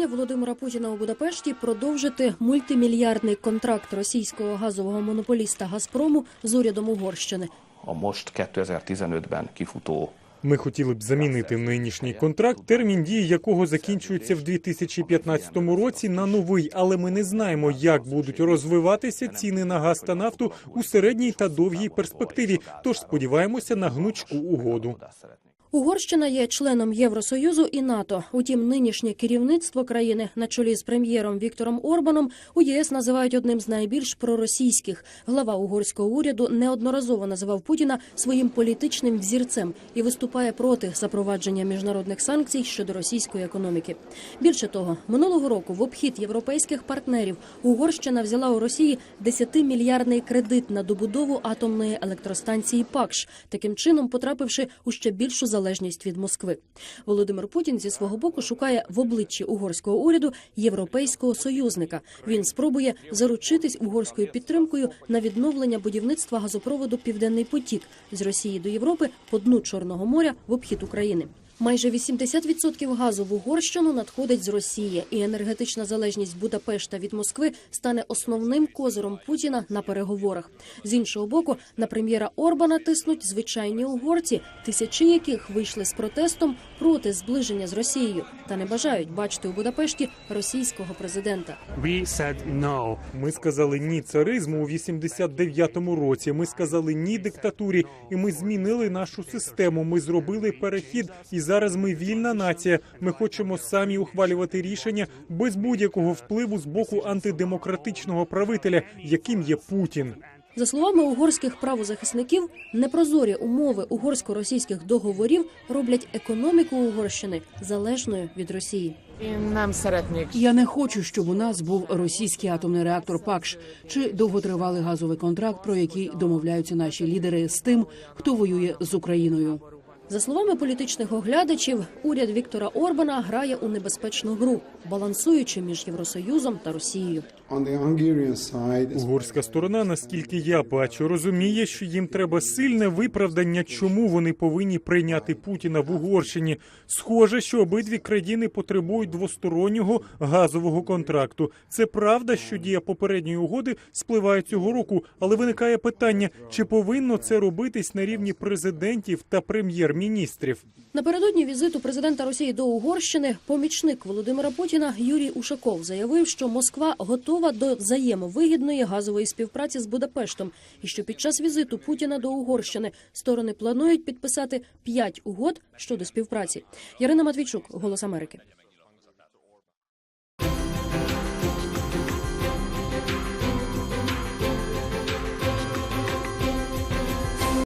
бажання Володимира Путіна у Будапешті продовжити мультимільярдний контракт російського газового монополіста Газпрому з урядом Угорщини. most 2015-ben kifutó Ми хотіли б замінити нинішній контракт, термін дії якого закінчується в 2015 році на новий, але ми не знаємо, як будуть розвиватися ціни на газ та нафту у середній та довгій перспективі. Тож сподіваємося на гнучку угоду. Угорщина є членом Євросоюзу і НАТО. Утім, нинішнє керівництво країни на чолі з прем'єром Віктором Орбаном у ЄС називають одним з найбільш проросійських. Глава угорського уряду неодноразово називав Путіна своїм політичним взірцем і виступає проти запровадження міжнародних санкцій щодо російської економіки. Більше того, минулого року в обхід європейських партнерів Угорщина взяла у Росії 10-мільярдний кредит на добудову атомної електростанції ПАКШ, таким чином потрапивши у ще більшу залежність від Москви. Володимир Путін зі свого боку шукає в обличчі угорського уряду європейського союзника. Він спробує заручитись угорською підтримкою на відновлення будівництва газопроводу Південний потік з Росії до Європи по дну Чорного моря в обхід України. Майже 80% газу в Угорщину надходить з Росії, і енергетична залежність Будапешта від Москви стане основним козиром Путіна на переговорах. З іншого боку, на прем'єра Орбана тиснуть звичайні угорці, тисячі яких вийшли з протестом проти зближення з Росією та не бажають бачити у Будапешті російського президента. We. Ми сказали ні царизму у 89-му році. Ми сказали ні диктатурі, і ми змінили нашу систему. Ми зробили перехід, і зараз ми вільна нація. Ми хочемо самі ухвалювати рішення без будь-якого впливу з боку антидемократичного правителя, яким є Путін. За словами угорських правозахисників, непрозорі умови угорсько-російських договорів роблять економіку Угорщини залежною від Росії. Я не хочу, щоб у нас був російський атомний реактор ПАКШ чи довготривалий газовий контракт, про який домовляються наші лідери з тим, хто воює з Україною. За словами політичних оглядачів, уряд Віктора Орбана грає у небезпечну гру, балансуючи між Євросоюзом та Росією. Угорська сторона, наскільки я бачу, розуміє, що їм треба сильне виправдання, чому вони повинні прийняти Путіна в Угорщині. Схоже, що обидві країни потребують двостороннього газового контракту. Це правда, що дія попередньої угоди спливає цього року, але виникає питання, чи повинно це робитись на рівні президентів та прем'єр-міністрів. Напередодні візиту президента Росії до Угорщини помічник Володимира Путіна Юрій Ушаков заявив, що Москва готова до взаємовигідної газової співпраці з Будапештом, і що під час візиту Путіна до Угорщини сторони планують підписати п'ять угод щодо співпраці. Ярина Матвійчук, Голос Америки.